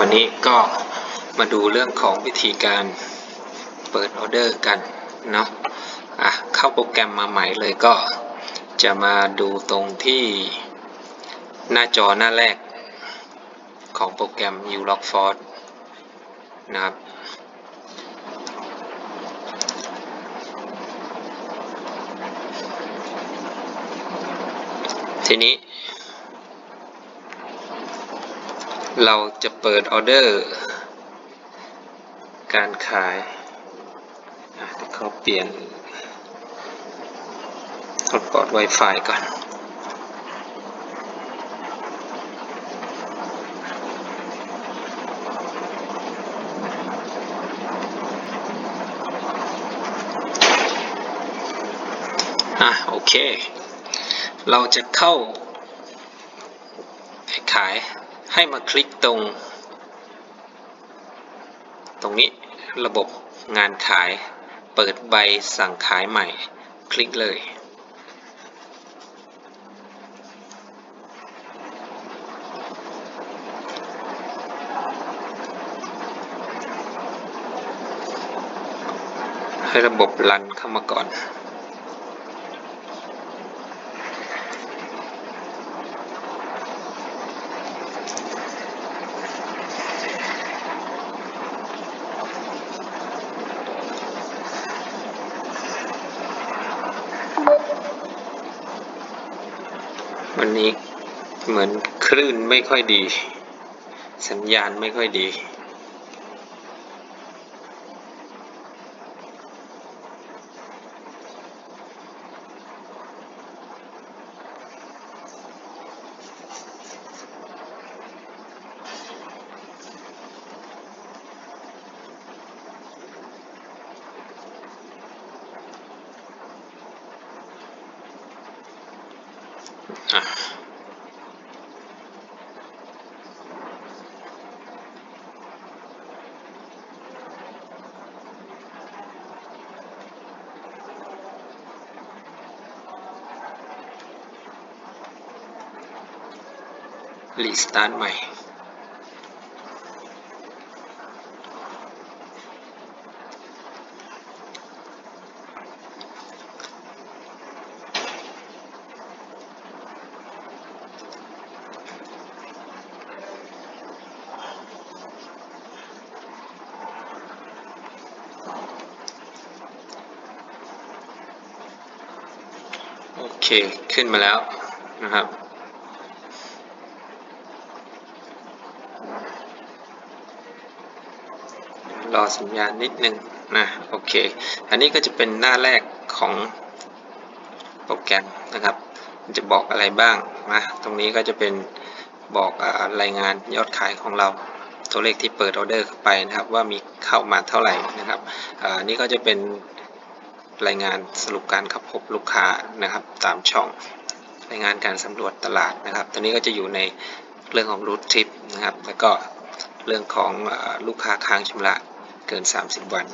วันนี้ก็มาดูเรื่องของวิธีการเปิดออเดอร์กันเนาะอะเข้าโปรแกรมมาใหม่เลยก็จะมาดูตรงที่หน้าจอหน้าแรกของโปรแกรม ulock force นะครับ ทีนี้ เราจะเปิดออเดอร์ การขายเขาเปลี่ยนฮอตปอต Wi-Fi ก่อนอะโอเค เราจะเข้าขาย ให้มาคลิกตรง ตรงนี้ระบบงานขายเปิดใบสั่งขายใหม่ คลิกเลย ให้ระบบรันเข้ามาก่อนวันนี้เหมือนค ลื่นไม่ค่อยดี สัญญาณไม่ค่อยดีอะ รีสตาร์ทใหม่ โอเค ขึ้นมาแล้วนะครับ รอสัญญาณนิดนึงนะโอเค อันนี้ก็จะเป็นหน้าแรกของโปรแกรมนะครับมันจะบอกอะไรบ้างนะตรงนี้ก็จะเป็นบอกอรายงานยอดขายของเราตัวเลขที่เปิดออเดอร์เข้าไปนะครับ ว่ามีเข้ามาเท่าไหร่นะครับอันนี้ก็จะเป็นรายงานสรุปการข้าพบลูกค้านะครับ ตามช่องรายงานการสำรวจตลาดนะครับตัวนี้ก็จะอยู่ในเรื่องของรูททริปนะครับ แล้วก็เรื่องของลูกค้าค้างชำระ กิน 30 วัน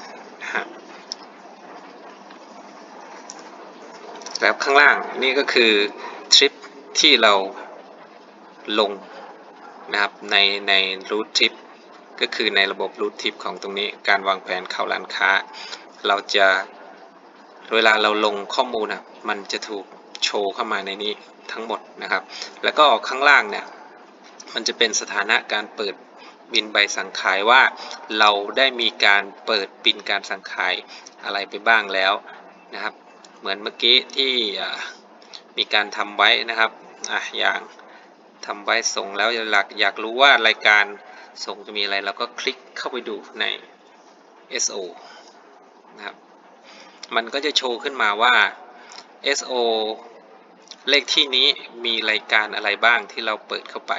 นะฮะแล้วข้างล่างนี่ก็คือทริปที่เราลงนะครับในในรูททริปก็คือในระบบรูททริปของตรงนี้การวางแผนเข้าร้านค้า เราจะเวลาเราลงข้อมูลนะมันจะถูกโชว์เข้ามาในนี้ทั้งหมดนะครับ แล้วก็ข้างล่างเนี่ยมันจะเป็นสถานะการเปิด บินใบสั่งขายว่า เราได้มีการเปิดบินการสั่งขายอะไรไปบ้างแล้วนะครับ เหมือนเมื่อกี้ที่มีการทำไว้นะครับอะอย่างทำไว้ส่งแล้วอยากอยากรู้ว่ารายการส่งจะมีอะไรเราก็คลิกเข้าไปดูใน SO นะครับ มันก็จะโชว์ขึ้นมาว่า SO เลขที่นี้มีรายการอะไรบ้างที่เราเปิดเข้าไป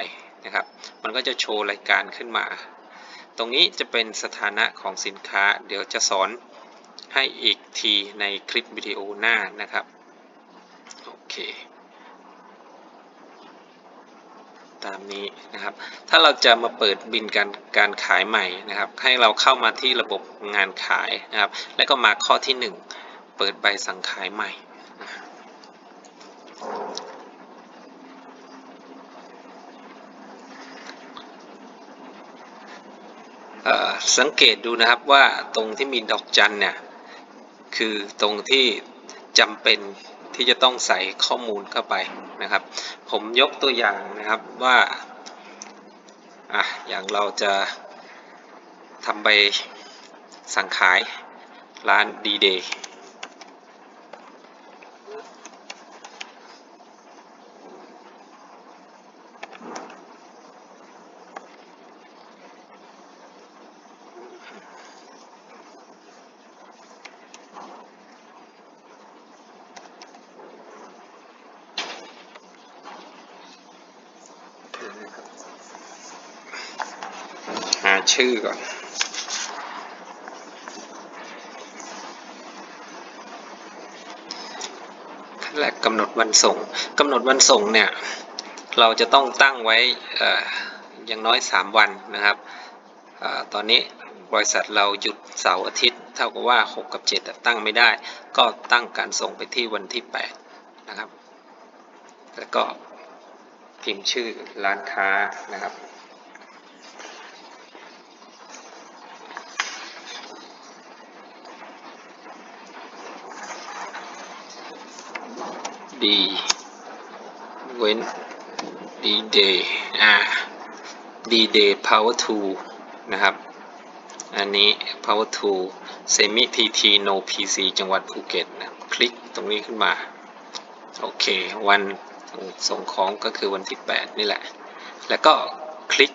นะครับ มันก็จะโชว์รายการขึ้นมา ตรงนี้จะเป็นสถานะของสินค้า เดี๋ยวจะสอนให้อีกทีในคลิปวิดีโอหน้านะครับ โอเค ตามนี้นะครับ ถ้าเราจะมาเปิดบินการการขายใหม่นะครับ ให้เราเข้ามาที่ระบบงานขายนะครับ แล้วก็มาข้อที่ 1 เปิดใบสั่งขายใหม่นะ เอ่อ สังเกตดูนะครับว่าตรงที่มีดอกจันเนี่ยคือตรงที่จำเป็นที่จะต้องใส่ข้อมูลเข้าไปนะครับ ผมยกตัวอย่างนะครับว่าอะอย่างเราจะทำใบสั่งขายร้านดีเดย์ ชื่อก่อน ขั้นแรกกำหนดวันส่งกำหนดวันส่งเนี่ย เราจะต้องตั้งไว้ออย่างน้อย 3 วันนะครับอตอนนี้บริษัทเราหยุดเสาร์อาทิตย์ เท่ากับว่า 6 กับ 7 ตั้งไม่ได้ ก็ตั้งการส่งไปที่วันที่ 8 นะครับ แล้วก็พิมพ์ชื่อร้านค้านะครับ ดีเว้นดีเดอ่าดีเดย์ power to นะครับ อันนี้ power to semi pt no pc จังหวัดภูเก็ตนะคลิกตรงนี้ขึ้นมา โอเค วันส่งของก็คือวันที่ 8 นี่แหละ แล้วก็คลิก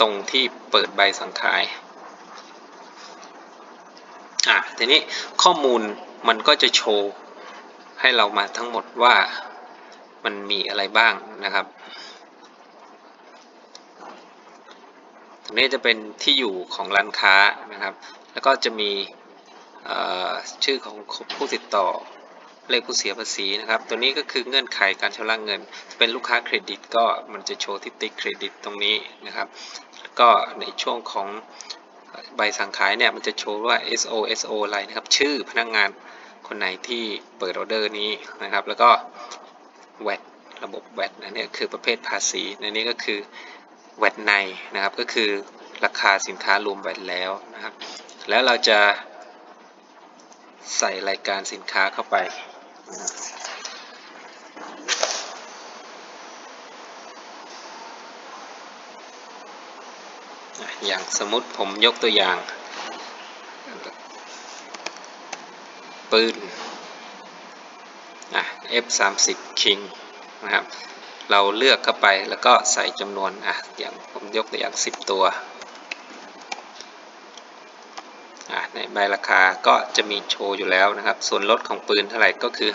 ตรงที่เปิดใบสั่งขายอะทีนี้ข้อมูลมันก็จะโชว์ ให้เรามาทั้งหมดว่ามันมีอะไรบ้างนะครับตรงนี้จะเป็นที่อยู่ของร้านค้านะครับ แล้วก็จะมีชื่อของผู้ติดต่อเลขผู้เสียภาษีนะครับ ตัวนี้ก็คือเงื่อนไขการชำระเงิน เป็นลูกค้าเครดิตก็มันจะโชว์ที่ติ๊กเครดิตตรงนี้นะครับแล้วก็ในช่วงของใบสั่งขายเนี่ยมันจะโชว์ว่า SO SO อะไรนะครับ ชื่อพนักงาน คนไหนที่เปิดออเดอร์นี้นะครับ แล้วก็ VAT ระบบ VAT นะเนี่ยคือประเภทภาษีในนี้ก็คือ VAT ในนะครับ ก็คือราคาสินค้ารวม VAT แล้วนะครับ แล้วเราจะใส่รายการสินค้าเข้าไปนะครับอย่างสมมติผมยกตัวอย่าง ปืนอะ F30 King นะครับ เราเลือกเข้าไปแล้วก็ใส่จำนวนอะอย่างผมยกตัวอย่าง 10 ตัวอะในใบราคาก็จะมีโชว์อยู่แล้วนะครับ ส่วนลดของปืนเท่าไหร่ก็คือ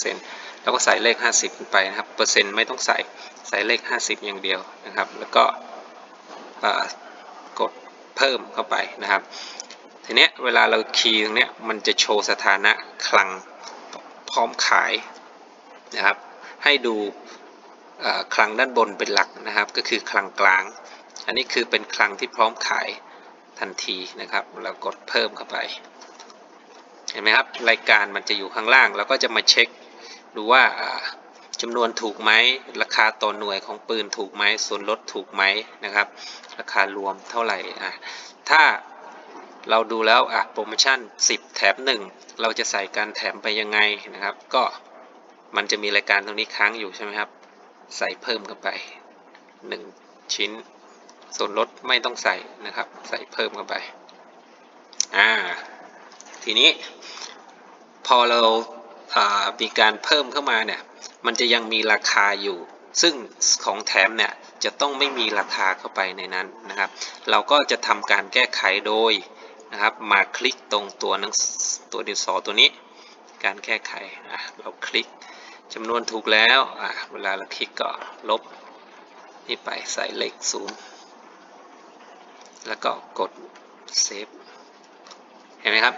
50%แล้วก็ใส่เลข 50ขึ้นไปนะครับ เปอร์เซ็นต์ไม่ต้องใส่ ใส่เลข 50 อย่างเดียวนะครับ แล้วก็กดเพิ่มเข้าไปนะครับ ทีนี้เวลาเราคีย์ตรงนี้มันจะโชว์สถานะคลังพร้อมขาย นะครับ ให้ดูคลังด้านบนเป็นหลักนะครับ ก็คือคลังกลาง อันนี้คือเป็นคลังที่พร้อมขายทันทีนะครับ เรากดเพิ่มเข้าไป เห็นไหมครับ รายการมันจะอยู่ข้างล่างแล้วก็จะมาเช็คดูว่าอ่าจำนวนถูกไหม ราคาต่อหน่วยของปืนถูกไหม ส่วนลดถูกไหมนะครับ ราคารวมเท่าไหร่อะถ้าเราดูแล้วอะโปรโมชั่น 10 แถม 1 เราจะใส่การแถมไปยังไงนะครับ ก็ มันจะมีรายการตรงนี้ค้างอยู่ใช่ไหมครับ ใส่เพิ่มเข้าไป 1 ชิ้น ส่วนลดไม่ต้องใส่นะครับ ใส่เพิ่มเข้าไป อ่า ทีนี้ พอเราอามีการเพิ่มเข้ามาเนี่ย มันจะยังมีราคาอยู่ ซึ่งของแถมเนี่ยจะต้องไม่มีราคาเข้าไปในนั้นนะครับ เราก็จะทำการแก้ไขโดยนะครับ มาคลิกตรงตัวนังตัวดินสอตัวนี้ การแก้ไข เราคลิก จำนวนถูกแล้วเวลาเราคลิกก็ลบนี่ไปใส่เลขศูนย์แล้วก็กดเซฟเห็นไหมครับ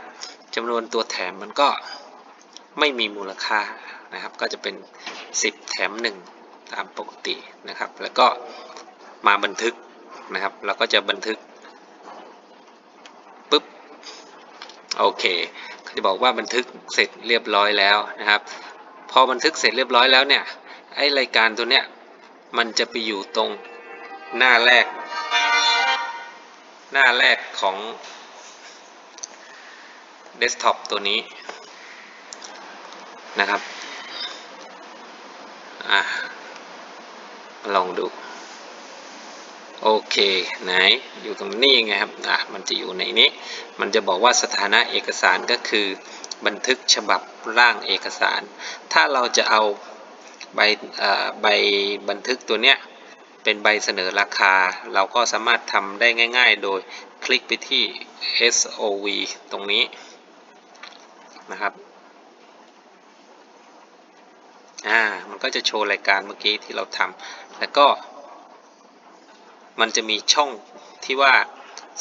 จำนวนตัวแถมมันก็ไม่มีมูลค่านะครับ ก็จะเป็น 10 แถม 1 ตามปกตินะครับ แล้วก็มาบันทึกนะครับ เราก็จะบันทึกปุ๊บโอเคเขาจะบอกว่าบันทึกเสร็จเรียบร้อยแล้วนะครับ พอบันทึกเสร็จเรียบร้อยแล้วเนี่ยไอรายการตัวเนี้ยมันจะไปอยู่ตรงหน้าแรก หน้าแรกของเดสก์ท็อปตัวนี้นะครับอะลองดู โอเค ไหน อยู่ตรงนี้ไงครับ อะ มันจะอยู่ในนี้ มันจะบอกว่าสถานะเอกสารก็คือ บันทึกฉบับร่างเอกสาร ถ้าเราจะเอาใบใบบันทึกตัวเนี้ยเป็นใบเสนอราคา เราก็สามารถทำได้ง่าย ๆ โดยคลิกไปที่ SOV ตรงนี้นะครับอ่ามันก็จะโชว์รายการเมื่อกี้ที่เราทำแล้วก็ มันจะมีช่องที่ว่า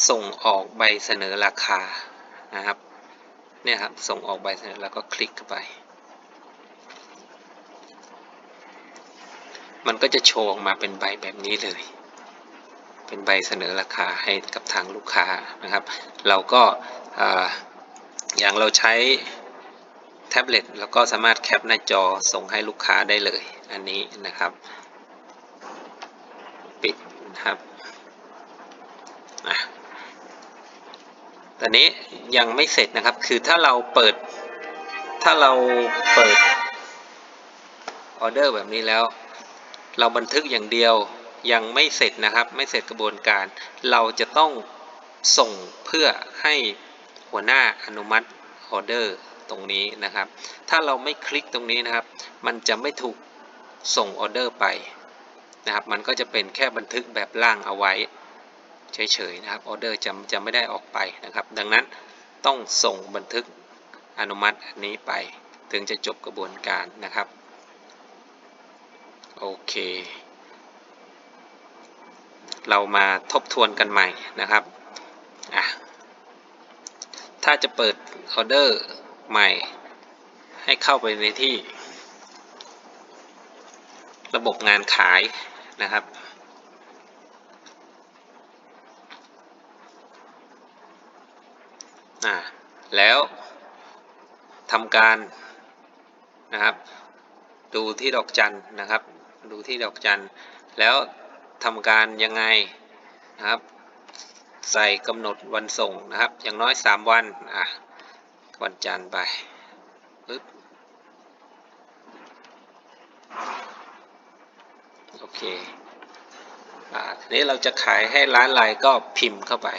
ส่งออกใบเสนอราคานะครับ เนี่ยครับ ส่งออกใบเสนอแล้วก็คลิกเข้าไป มันก็จะโชว์ออกมาเป็นใบแบบนี้เลย เป็นใบเสนอราคาให้กับทางลูกค้านะครับ เราก็อย่างเราใช้แท็บเล็ตแล้วก็สามารถแคปหน้าจอส่งให้ลูกค้าได้เลย อันนี้นะครับ ปิดนะครับอะตอนนี้ ยังไม่เสร็จนะครับ คือถ้าเราเปิด ถ้าเราเปิดออเดอร์แบบนี้แล้ว เราบันทึกอย่างเดียวยังไม่เสร็จนะครับ ไม่เสร็จกระบวนการ เราจะต้องส่งเพื่อให้หัวหน้าอนุมัติออเดอร์ตรงนี้นะครับ ถ้าเราไม่คลิกตรงนี้นะครับ มันจะไม่ถูกส่งออเดอร์ไปนะครับ มันก็จะเป็นแค่บันทึกแบบล่างเอาไว้เฉยๆนะครับ ออเดอร์จะจะไม่ได้ออกไปนะครับ ดังนั้น ต้องส่งบันทึกอนุมัติอันนี้ไปถึงจะจบกระบวนการนะครับ โอเค เรามาทบทวนกันใหม่นะครับอะถ้าจะเปิดออเดอร์ใหม่ ให้เข้าไปในที่ ระบบงานขายนะครับ อ่าแล้วทำการนะครับ ดูที่ดอกจันนะครับ ดูที่ดอกจันแล้วทำการยังไงนะครับ ใส่กำหนดวันส่งนะครับ อย่างน้อย 3 วันอะวันจันทร์ไปปึ๊บโอเคอ่าทีนี้เราจะขายให้ร้านอะไรก็พิมพ์เข้าไป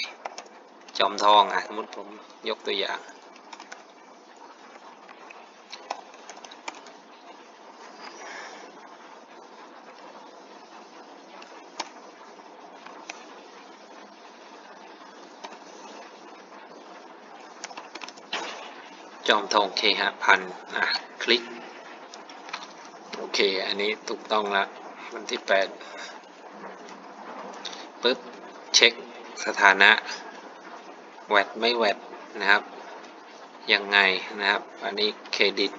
จอมทองอะสมมติผมยกตัวอย่าง จอมทองเคหะพันอะ คลิก โอเค อันนี้ถูกต้องล้ววันที่8ปึ๊บ เช็คสถานะ แวดไม่แวดนะครับยังไงนะครับ อันนี้เครดิต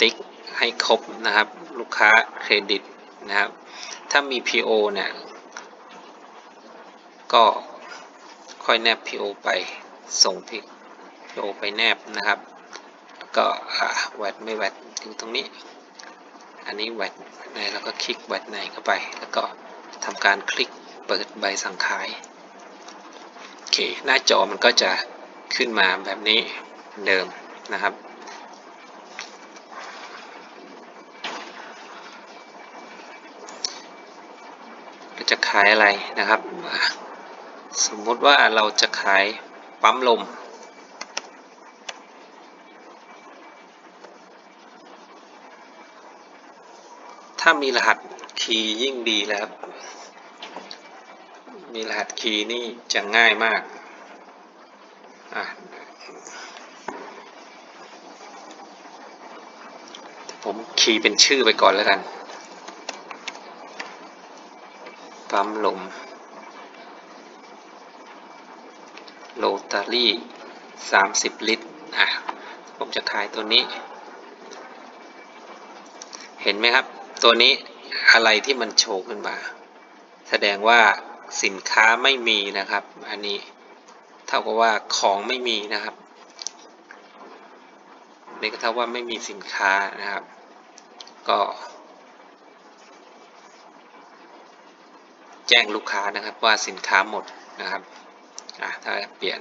ติ๊กให้ครบนะครับ ลูกค้าเครดิตนะครับ ถ้ามี PO เนี่ย ก็ค่อยแนบ PO ไปส่ง PO ไปแนบนะครับแล้วก็แวดไม่แวดอยู่ตรงนี้ อันนี้แวดในแล้วก็คลิกแวดในเข้าไป แล้วก็ทำการคลิกเปิดใบสั่งขาย เค หน้าจอมันก็จะขึ้นมาแบบนี้เดิมนะครับจะขายอะไรนะครับ สมมติว่าเราจะขายปั๊มลม ถ้ามีรหัสคีย์ยิ่งดีแล้วครับ มีรหัสคีย์นี่จะง่ายมากอะผมคีย์เป็นชื่อไปก่อนแล้วกัน ปั๊มลม โรตารี่ 30 ลิตร อะ ผมจะขายตัวนี้ เห็นไหมครับ ตัวนี้อะไรที่มันโชว์ขึ้นมา แสดงว่า สินค้าไม่มีนะครับ อันนี้เท่ากับว่าของไม่มีนะครับนี่ก็เท่าว่าไม่มีสินค้านะครับ ก็ แจ้งลูกค้านะครับว่าสินค้าหมดนะครับอะถ้าเปลี่ยน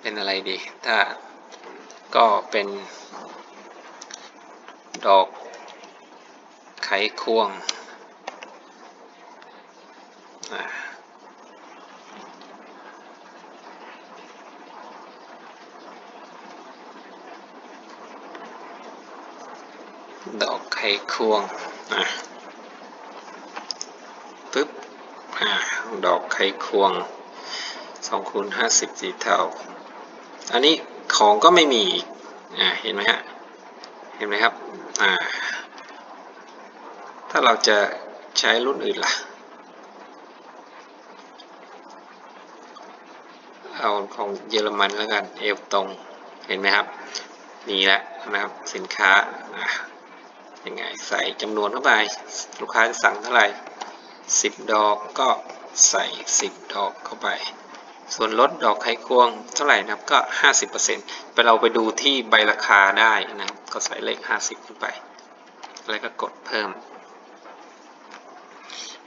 เป็นอะไรดี ถ้าก็เป็น ดอกไขควงอะดอกไข ควงอะปึ๊บอดอกไขควง2คูณ50สีเทาอันนี้ของก็ไม่มีอีกอเห็นไหมฮะ เห็นไหมครับ ถ้าเราจะใช้รุ่นอื่นล่ะ เอาของเยอรมันแล้วกัน เอวตรง เห็นไหมครับ นี่แหละนะครับสินค้า ยังไงใส่จำนวนเข้าไป ลูกค้าจะสั่งเท่าไหร่ 10 ดอกก็ใส่ 10 ดอกเข้าไป ส่วนลดดอกไขควงเท่าไหร่นะครับก็ 50%ไปเราไปดูที่ใบราคาได้นะครับก็ใส่เลข 50 ขึ้นไป แล้วก็กดเพิ่ม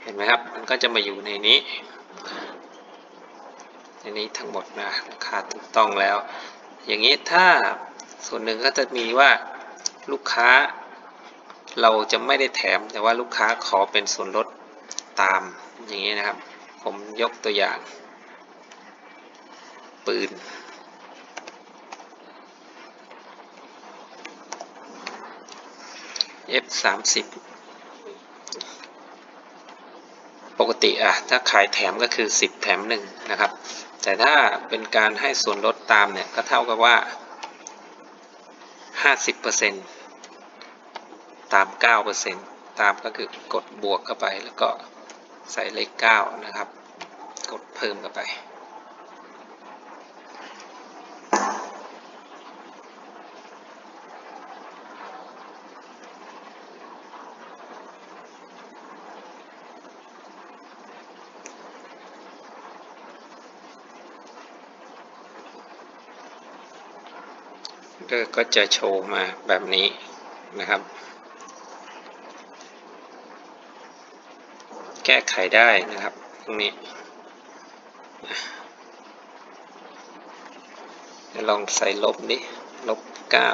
เห็นไหมครับ มันก็จะมาอยู่ในนี้ ในนี้ทั้งหมดนะราคาถูกต้องแล้ว อย่างนี้ถ้าส่วนหนึ่งก็จะมีว่าลูกค้า เราจะไม่ได้แถมแต่ว่าลูกค้าขอเป็นส่วนลดตามอย่างนี้นะครับ ผมยกตัวอย่าง ปืน F 3 0ปกติอะถ้าขายแถมก็คือ 10 แถม 1 นะครับ แต่ถ้าเป็นการให้ส่วนลดตามเนี่ย ก็เท่ากับว่า 50% ตาม 9%ตามก็คือกดบวกเข้าไป แล้วก็ใส่เลข 9 นะครับ กดเพิ่มเข้าไปก็จะโชว์มาแบบนี้นะครับ แก้ไขได้นะครับตรงนี้ลองใส่ลบดิลบเก้า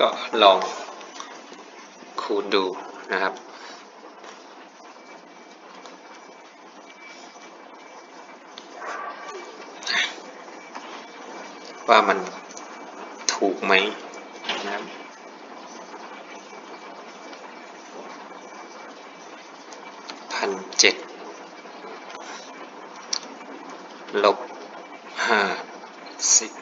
ก็ลองคูณดูนะครับ ว่ามันถูกไหมนะครับพันเจ็ดลบห้าสิบ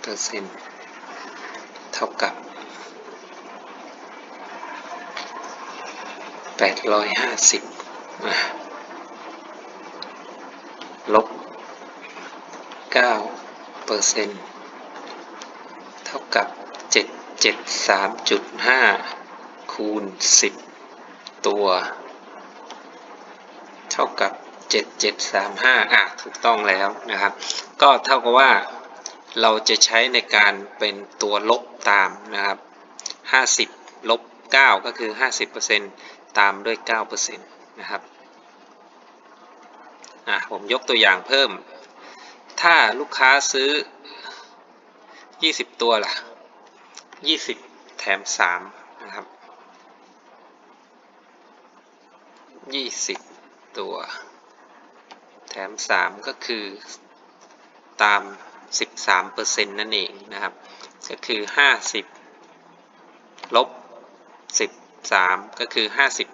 เปอร์เซ็นต์เท่ากับแปดร้อยห้าสิบลบ9เปอร์เซ็นต์เท่ากับ 773.5 คูณ 10 ตัว เท่ากับ 7735 อะ ถูกต้องแล้วนะครับ ก็เท่ากับว่าเราจะใช้ในการเป็นตัวลบตามนะครับ 50 ลบ 9 ก็คือ 50%ตามด้วย 9%นะครับ อะ ผมยกตัวอย่างเพิ่ม ถ้าลูกค้าซื้อ 20 ตัวล่ะ 20 แถม 3 นะครับ 20 ตัว แถม 3 ก็คือตาม 13%นั่นเองนะครับ ก็คือ 50 ลบ 13 ก็คือ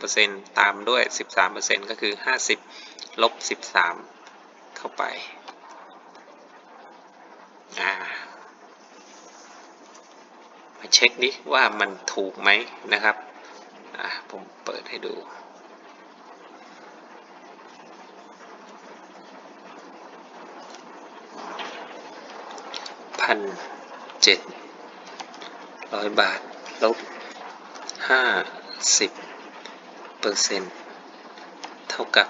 50%ตามด้วย 13%ก็คือ 50 ลบ 13 เข้าไป อ่ามาเช็คดิว่ามันถูกไหมนะครับอ่าผมเปิดให้ดูพันเจ็ดร้อยบาท ลบห้าสิบเปอร์เซ็นต์เท่ากับ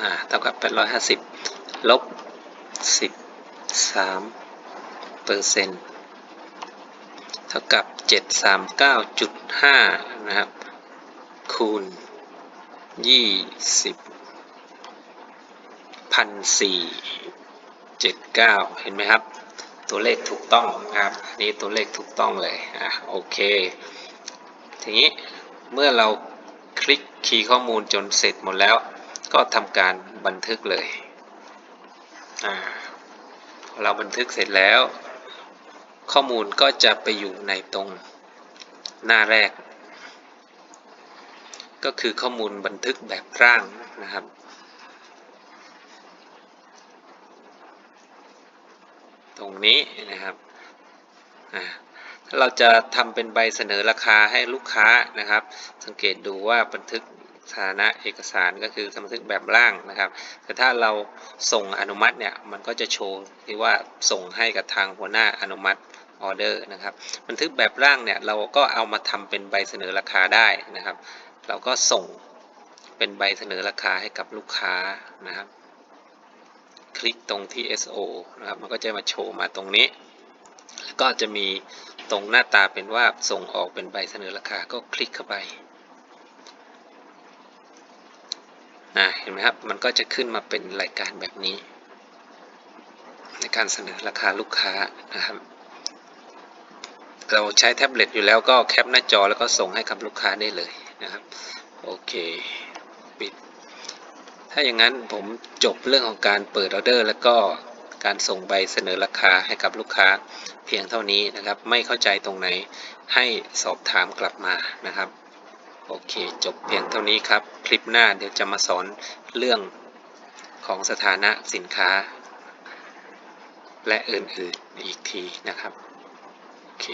อ่า เท่ากับ850ลบสิบ 3เปอร์เซ็นต์เท่ากับ 739.5 นะครับ คูณ 20 พันสี่เจ็ดเก้าเห็นไหมครับ ตัวเลขถูกต้องครับอันนี่ตัวเลขถูกต้องเลย อะ โอเค ทีนี้เมื่อเราคลิกคีย์ข้อมูลจนเสร็จหมดแล้ว ก็ทำการบันทึกเลย อ่า เราบันทึกเสร็จแล้ว ข้อมูลก็จะไปอยู่ในตรงหน้าแรก ก็คือข้อมูลบันทึกแบบร่างนะครับตรงนี้นะครับ ถ้าเราจะทำเป็นใบเสนอราคาให้ลูกค้านะครับ สังเกตดูว่าบันทึก สถานะเอกสารก็คือบันทึกแบบร่างนะครับ แต่ถ้าเราส่งอนุมัติเนี่ยมันก็จะโชว์ที่ว่าส่งให้กับทางหัวหน้าอนุมัติออเดอร์นะครับบันทึกแบบร่างเนี่ยเราก็เอามาทำเป็นใบเสนอราคาได้นะครับ เราก็ส่งเป็นใบเสนอราคาให้กับลูกค้านะครับ คลิกตรงที่ SO นะครับมันก็จะมาโชว์มาตรงนี้แล้วก็จะมีตรงหน้าตาเป็นว่าส่งออกเป็นใบเสนอราคาก็คลิกเข้าไป นะเห็นไหมครับ มันก็จะขึ้นมาเป็นรายการแบบนี้ ในการเสนอราคาลูกค้านะครับ เราใช้แท็บเล็ตอยู่แล้วก็แคปหน้าจอแล้วก็ส่งให้กับลูกค้าได้เลยนะครับโอเคปิดถ้าอย่างนั้นผมจบเรื่องของการเปิดออเดอร์ แล้วก็การส่งใบเสนอราคาให้กับลูกค้าเพียงเท่านี้นะครับ ไม่เข้าใจตรงไหนให้สอบถามกลับมานะครับ โอเค จบเพียงเท่านี้ครับ คลิปหน้าเดี๋ยวจะมาสอนเรื่องของสถานะสินค้า และอื่นๆอีกทีนะครับ โอเค